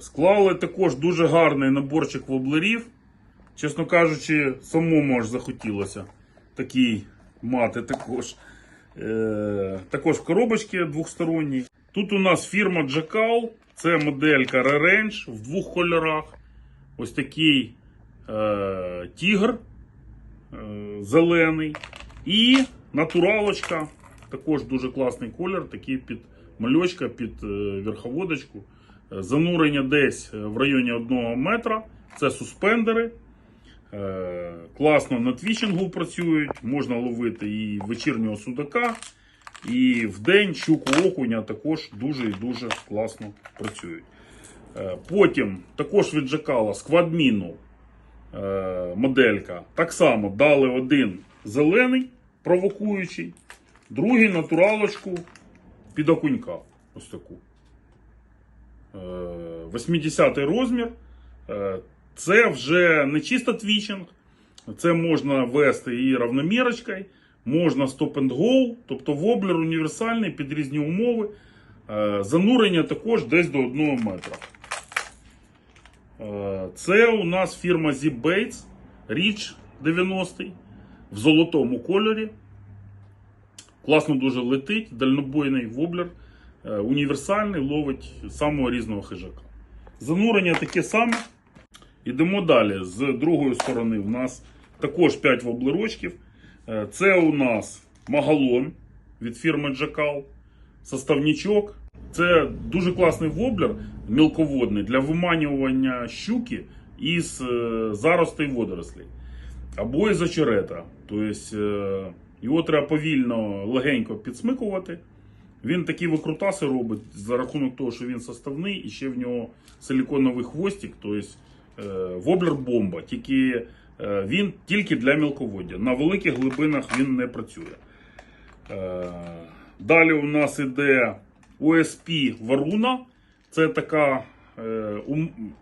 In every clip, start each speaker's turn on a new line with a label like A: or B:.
A: Склали також дуже гарний наборчик воблерів. Чесно кажучи, самому аж захотілося такий мати також. Е, також в коробочці. Тут у нас фірма Jackal. Це моделька Re-Range в двох кольорах. Ось такий е, тігр е, зелений. І натуралочка. Також дуже класний колір, такий під мальочка, під е, верховодочку. Е, Занурення десь в районі 1 метра. Це суспендери. Е, Класно на твічингу працюють. Можна ловити і вечірнього судака, і в день щуку окуня також дуже і дуже класно працюють. Е, Потім також від Джакала сквадміну е, моделька. Так само дали один зелений провокуючий, другий натуралочку під окунька. Ось таку. Е, 80 розмір. Е, Це вже не чисто твічинг. Це можна вести і равномірочкою, можна go, тобто воблер універсальний під різні умови. Е, Занурення також десь до 1 метра. Е, Це у нас фірма Zip Baits Rich 90 в золотому кольорі. Класно дуже летить, дальнобойний воблер, е, універсальний, ловить самого різного хижака. Занурення таке саме. Ідемо далі. З другої сторони в нас також 5 воблерочків. Е, Це у нас магалон від фірми Jackal, составничок. Це дуже класний воблер мілководний для виманювання щуки із е, заростей водорослей або із очерета. Тобто е, його треба повільно, легенько підсмикувати. Він такі викрутаси робить за рахунок того, що він составний, і ще в нього силіконовий хвостик, тобто е, воблер бомба. Тільки е, він тільки для мілководдя. На великих глибинах він не працює. Е, Далі у нас іде OSP Варуна. Це така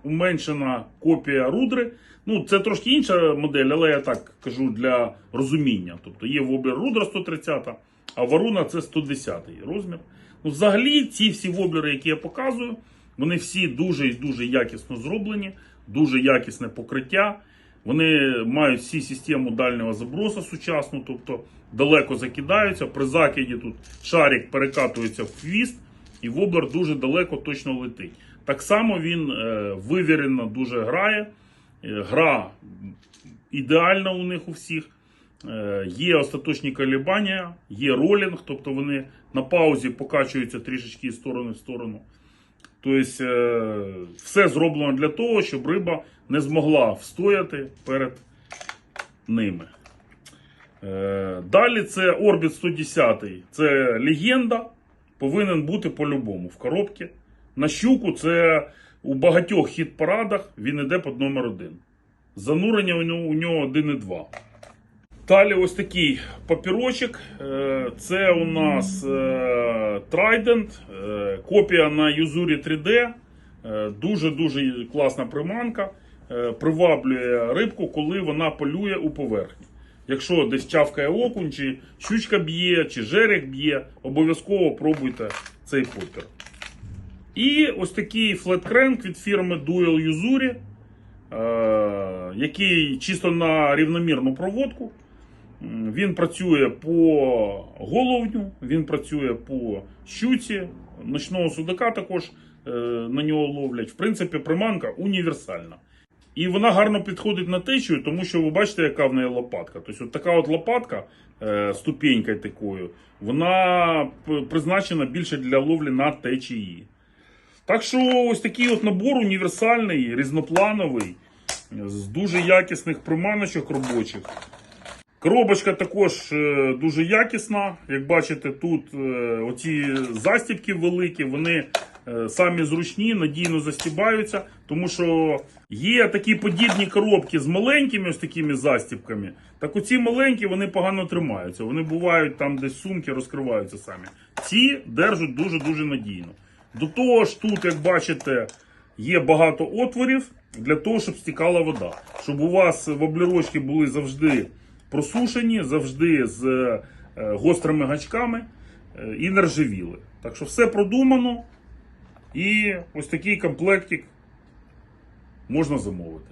A: уменшена копія рудри. Ну, це трошки інша модель, але я так кажу для розуміння. Тобто є воблер рудра 130, а варуна це 110 розмір. Ну, взагалі, ці всі воблери, які я показую, вони всі дуже і дуже якісно зроблені, дуже якісне покриття. Вони мають всі систему дальнього забросу сучасну, тобто далеко закидаються. При закиді тут шарик перекатується в хвіст, і воблер дуже далеко точно летить. Так само він е, вивірено дуже грає. Е, Гра ідеальна у них у всіх. Е, Є остаточні колебання, є ролінг, тобто вони на паузі покачуються трішечки з сторони в сторону. Тобто е, все зроблено для того, щоб риба не змогла встояти перед ними. Е, Далі це Orbit 110. Це легенда. Повинен бути по-любому в коробці. На щуку це у багатьох хіт-парадах він іде під номер 1. Занурення у нього 1,2. Далі ось такий папірочок. Е, Це у нас е, Trident, е, копія на Юзурі 3D. Е, Дуже-дуже класна приманка. Приваблює рибку, коли вона полює у поверхні. Якщо десь чавкає окунь, чи щучка б'є, чи жерех б'є, обов'язково пробуйте цей попір. І ось такий флеткренк від фірми Dual Yuzuri, який чисто на рівномірну проводку. Він працює по головню, він працює по щуці, ночного судака також е, на нього ловлять. В принципі, приманка універсальна. І вона гарно підходить на течію, тому що ви бачите, яка в неї лопатка. Тобто, от така от лопатка е, ступенькою такою, вона призначена більше для ловлі на течії. Так що ось такий от набор універсальний, різноплановий, з дуже якісних приманочок робочих. Коробочка також е, дуже якісна. Як бачите, тут е, оці застібки великі, вони е, самі зручні, надійно застібаються, тому що є такі подібні коробки з маленькими ось такими застібками. Так оці маленькі вони погано тримаються. Вони бувають там десь сумки розкриваються самі. Ці держать дуже-дуже надійно. До того ж, тут, як бачите, є багато отворів для того, щоб стікала вода. Щоб у вас воблерочки були завжди просушені, завжди з е, гострими гачками е, і нержавіли. Так що все продумано. І ось такий комплектик можна замовити.